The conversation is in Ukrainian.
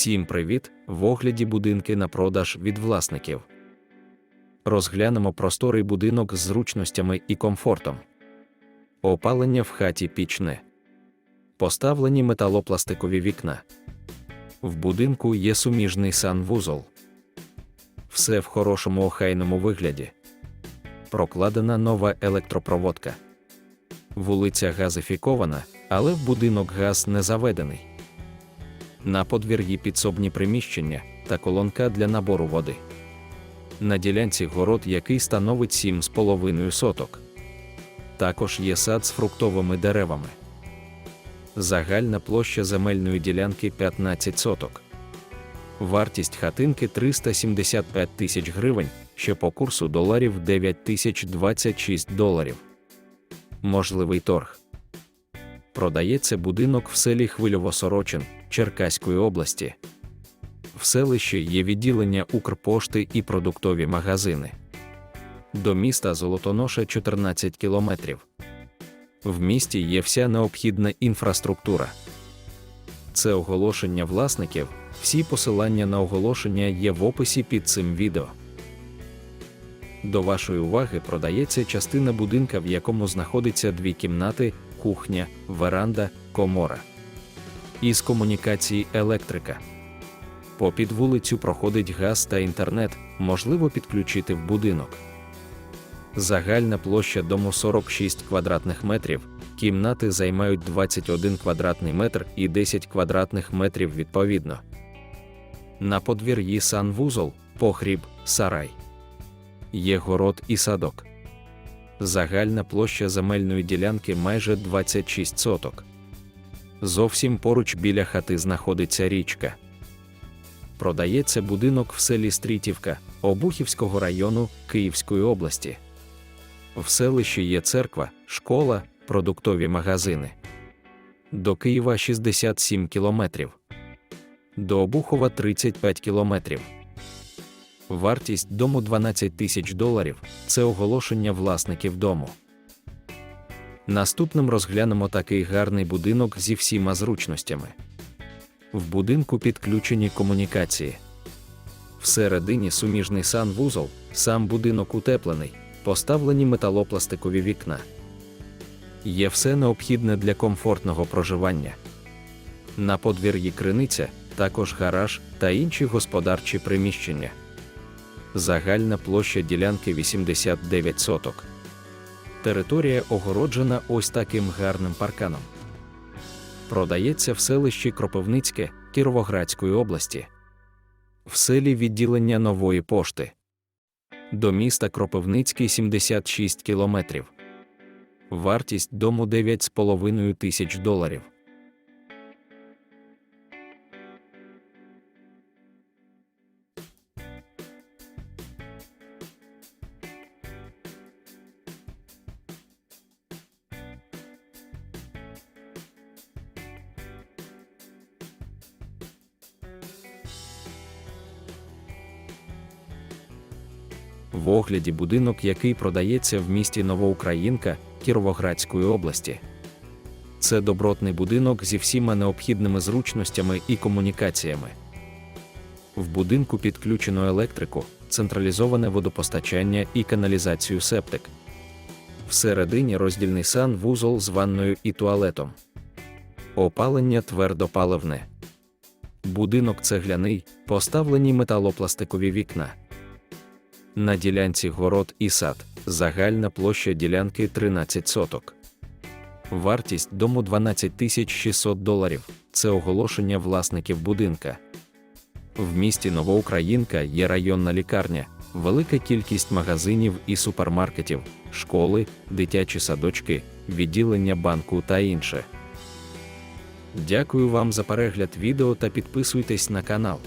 Всім привіт! В огляді будинки на продаж від власників. Розглянемо просторий будинок з зручностями і комфортом. Опалення в хаті пічне. Поставлені металопластикові вікна. В будинку є суміжний санвузол. Все в хорошому охайному вигляді. Прокладена нова електропроводка. Вулиця газифікована, але в будинок газ не заведений. На подвір'ї підсобні приміщення та колонка для набору води. На ділянці город, який становить 7,5 соток. Також є сад з фруктовими деревами. Загальна площа земельної ділянки 15 соток. Вартість хатинки 375 тисяч гривень, що по курсу доларів 9 тисяч 26 доларів. Можливий торг. Продається будинок в селі Хвильово-Сорочин Черкаської області. В селищі є відділення Укрпошти і продуктові магазини. До міста Золотоноша 14 кілометрів. В місті є вся необхідна інфраструктура. Це оголошення власників. Всі посилання на оголошення є в описі під цим відео. До вашої уваги продається частина будинка, в якому знаходиться дві кімнати, кухня, веранда, комора. Із комунікації електрика. Попід вулицю проходить газ та інтернет, можливо підключити в будинок. Загальна площа дому 46 квадратних метрів, кімнати займають 21 квадратний метр і 10 квадратних метрів відповідно. На подвір'ї санвузол, погріб, сарай. Є город і садок. Загальна площа земельної ділянки майже 26 соток. Зовсім поруч біля хати знаходиться річка. Продається будинок в селі Стрітівка Обухівського району Київської області. В селищі є церква, школа, продуктові магазини. До Києва 67 кілометрів. До Обухова 35 кілометрів. Вартість дому 12 тисяч доларів це оголошення власників дому. Наступним розглянемо такий гарний будинок зі всіма зручностями. В будинку підключені комунікації. Всередині суміжний санвузол, сам будинок утеплений, поставлені металопластикові вікна. Є все необхідне для комфортного проживання. На подвір'ї криниця, також гараж та інші господарчі приміщення. Загальна площа ділянки 89 соток. Територія огороджена ось таким гарним парканом. Продається в селищі Кропивницьке Кіровоградської області. В селі відділення нової пошти. До міста Кропивницький 76 кілометрів. Вартість дому 9,5 тисяч доларів. В огляді будинок, який продається в місті Новоукраїнка Кіровоградської області. Це добротний будинок зі всіма необхідними зручностями і комунікаціями. В будинку підключено електрику, централізоване водопостачання і каналізацію септик. Всередині роздільний сан вузол з ванною і туалетом. Опалення твердопаливне. Будинок цегляний, поставлені металопластикові вікна. На ділянці город і сад, загальна площа ділянки 13 соток. Вартість дому 12 600 доларів. Це оголошення власників будинка. В місті Новоукраїнка є районна лікарня, велика кількість магазинів і супермаркетів, школи, дитячі садочки, відділення банку та інше. Дякую вам за перегляд відео та підписуйтесь на канал.